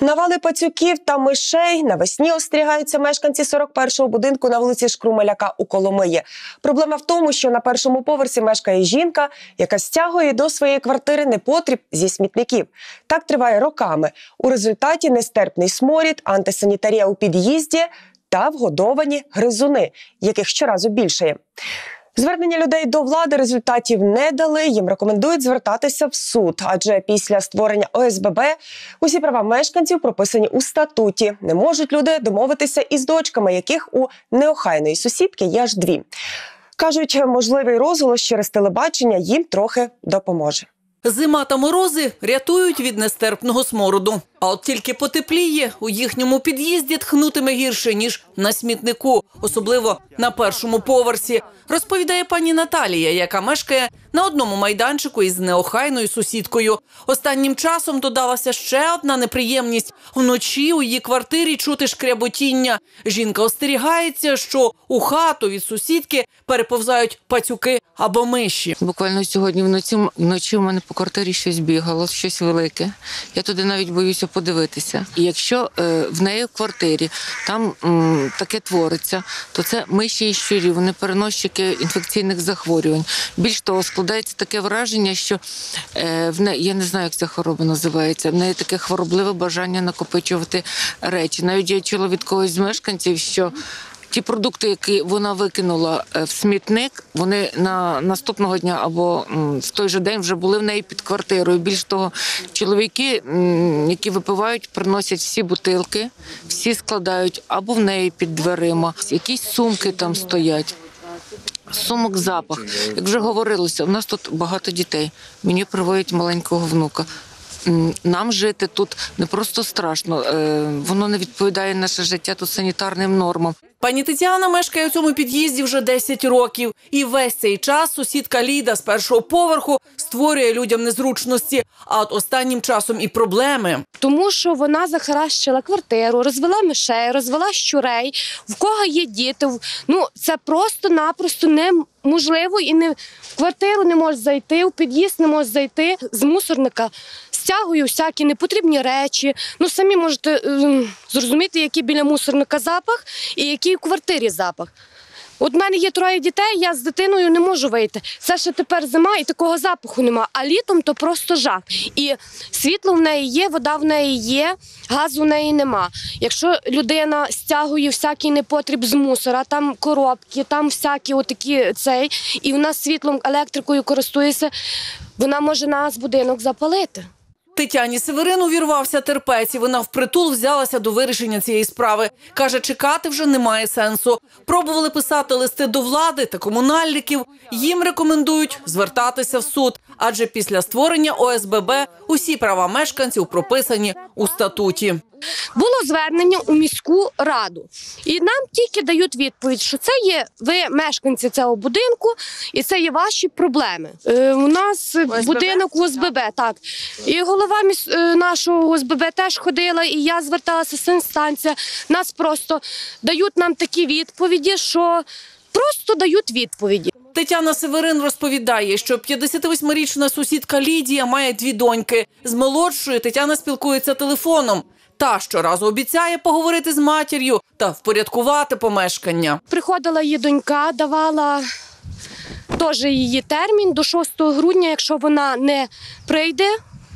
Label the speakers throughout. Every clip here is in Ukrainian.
Speaker 1: Навали пацюків та мишей навесні остерігаються мешканці 41-го будинку на вулиці Шкрумаляка у Коломиї. Проблема в тому, що на першому поверсі мешкає жінка, яка стягує до своєї квартири непотріб зі смітників. Так триває роками. У результаті нестерпний сморід, антисанітарія у під'їзді та вгодовані гризуни, яких щоразу більшає. Звернення людей до влади результатів не дали. Їм рекомендують звертатися в суд, адже після створення ОСББ усі права мешканців прописані у статуті. Не можуть люди домовитися із дочками, яких у неохайної сусідки є аж дві. Кажуть, можливий розголос через телебачення їм трохи допоможе.
Speaker 2: Зима та морози рятують від нестерпного смороду. А от тільки потепліє, у їхньому під'їзді тхнутиме гірше, ніж на смітнику, особливо на першому поверсі, розповідає пані Наталія, яка мешкає на одному майданчику із неохайною сусідкою. Останнім часом додалася ще одна неприємність. Вночі у її квартирі чути шкряботіння. Жінка остерігається, що у хату від сусідки переповзають пацюки або миші.
Speaker 3: Буквально сьогодні вночі, вночі в мене по квартирі щось бігало, щось велике. Я туди навіть боюся подивитися. І якщо е, в неї в квартирі там м, таке твориться, то це миші і щурі, вони переносчики інфекційних захворювань. Більш того, складається таке враження, що е, в неї, я не знаю, як ця хвороба називається, в неї таке хворобливе бажання накопичувати речі. Навіть я чула від когось з мешканців, що Ті продукти, які вона викинула е, в смітник, вони на наступного дня або в той же день вже були в неї під квартирою. Більш того, чоловіки, які випивають, приносять всі бутилки, всі складають або в неї під дверима, якісь сумки там стоять. Сумок запах. Як вже говорилося, у нас тут багато дітей. Мені приводять маленького внука. Нам жити тут не просто страшно, е, воно не відповідає наше життя тут санітарним нормам.
Speaker 2: Пані Тетяна мешкає у цьому під'їзді вже 10 років, і весь цей час сусідка Ліда з першого поверху створює людям незручності. А от останнім часом і проблеми.
Speaker 4: Тому що вона захаращила квартиру, розвела мишей, розвела щурей, в кого є діти. Ну це просто-напросто неможливо і не в квартиру не може зайти, в під'їзд не може зайти з мусорника. Стягую всякі непотрібні речі. Ну самі можете ем, зрозуміти, який біля мусорника запах і який в квартирі запах. От в мене є троє дітей, я з дитиною не можу вийти. Це ще тепер зима і такого запаху нема. А літом то просто жах. І світло в неї є, вода в неї є, газу в неї нема. Якщо людина стягує всякий непотріб з мусора, там коробки, там всякі отакі цей, і вона світлом, електрикою користується, вона може нас будинок запалити.
Speaker 2: Тетяні Северин увірвався терпець, і вона впритул взялася до вирішення цієї справи. Каже, чекати вже немає сенсу. Пробували писати листи до влади та комунальників. Їм рекомендують звертатися в суд, адже після створення ОСББ усі права мешканців прописані у статуті.
Speaker 4: Було звернення у міську раду, і нам тільки дають відповідь, що це є ви мешканці цього будинку, і це є ваші проблеми. Е, у нас е, будинок в ОСББ, так. І голова міс, е, нашого ОСББ теж ходила, і я зверталася санстанція. Нас просто дають нам такі відповіді, що просто дають відповіді.
Speaker 2: Тетяна Северин розповідає, що 58-річна сусідка Лідія має дві доньки. З молодшою Тетяна спілкується телефоном. Та щоразу обіцяє поговорити з матір'ю та впорядкувати помешкання.
Speaker 4: Приходила її донька, давала теж її термін до 6 грудня. Якщо вона не прийде,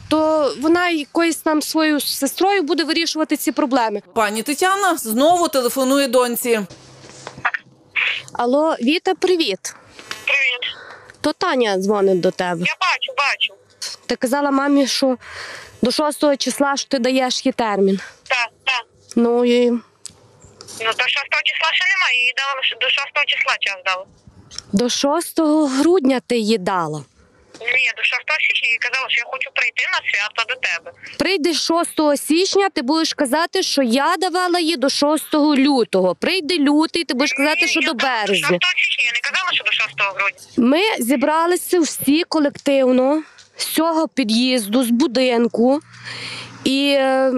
Speaker 4: то вона якоюсь там своєю сестрою буде вирішувати ці проблеми.
Speaker 2: Пані Тетяна знову телефонує доньці.
Speaker 4: Алло, Віта, привіт.
Speaker 5: Привіт.
Speaker 4: То Таня дзвонить до тебе.
Speaker 5: Я бачу, бачу.
Speaker 4: Ти казала мамі, що до 6 числа ж ти даєш їй термін.
Speaker 5: Так, так.
Speaker 4: Ну і
Speaker 5: Ну до 6 числа ще немає. Її дали що до 6 числа час дали.
Speaker 4: до 6 грудня ти їй дала.
Speaker 5: Ні, до 6 січня їй казала, що я хочу прийти на свято до тебе.
Speaker 4: Прийдеш 6 січня, ти будеш казати, що я давала їй до 6 лютого. Прийде лютий, ти будеш казати,
Speaker 5: Ні,
Speaker 4: що
Speaker 5: я
Speaker 4: до
Speaker 5: казала,
Speaker 4: березня.
Speaker 5: До 6 січня я не казала, що до 6 грудня.
Speaker 4: Ми зібралися всі колективно з цього під'їзду, з будинку і е,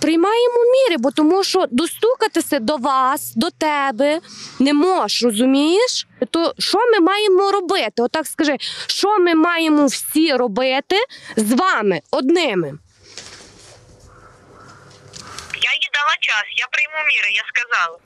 Speaker 4: приймаємо міри, бо тому що достукатися до вас, до тебе не можеш, розумієш? То що ми маємо робити? Отак скажи, що ми маємо всі робити з вами одними?
Speaker 5: Я їй дала час, я прийму міри, я сказала.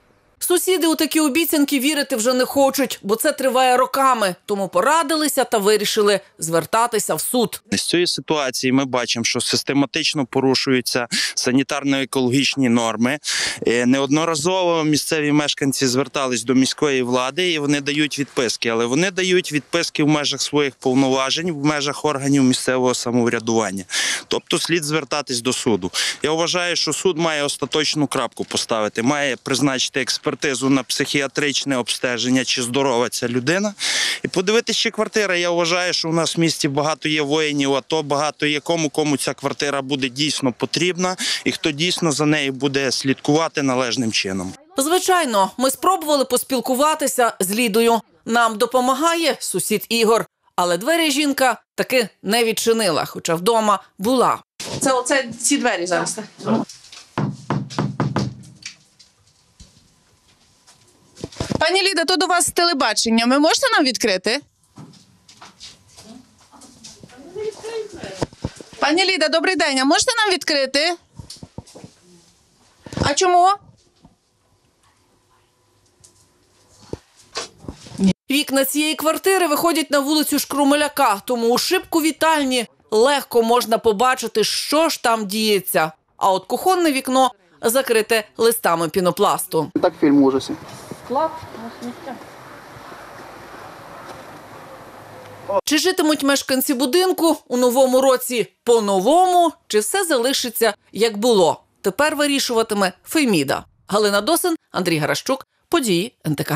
Speaker 2: Сусіди у такі обіцянки вірити вже не хочуть, бо це триває роками. Тому порадилися та вирішили звертатися в суд.
Speaker 6: З цієї ситуації ми бачимо, що систематично порушуються санітарно-екологічні норми. Е, Неодноразово місцеві мешканці звертались до міської влади і вони дають відписки, але вони дають відписки в межах своїх повноважень, в межах органів місцевого самоврядування. Тобто слід звертатись до суду. Я вважаю, що суд має остаточну крапку поставити, має призначити експертизу на психіатричне обстеження, чи здорова ця людина, і подивитися, чи квартира. Я вважаю, що у нас в місті багато є воїнів, АТО, багато є кому, кому ця квартира буде дійсно потрібна, і хто дійсно за нею буде слідкувати належним чином.
Speaker 2: Звичайно, ми спробували поспілкуватися з Лідою. Нам допомагає сусід Ігор. Але двері жінка таки не відчинила, хоча вдома була. Це оце ці двері зараз. так?
Speaker 7: Ліда, то до вас з телебачення. Ви можете нам відкрити? Пані Ліда, добрий день. А можете нам відкрити? А чому?
Speaker 2: Вікна цієї квартири виходять на вулицю Шкрумеляка, тому у шибку вітальні легко можна побачити, що ж там діється. А от кухонне вікно закрите листами пінопласту.
Speaker 8: Так фільм ужасів.
Speaker 2: Чи житимуть мешканці будинку у новому році по-новому, чи все залишиться як було? Тепер вирішуватиме Фейміда. Галина Досин, Андрій Гаращук, події НТК.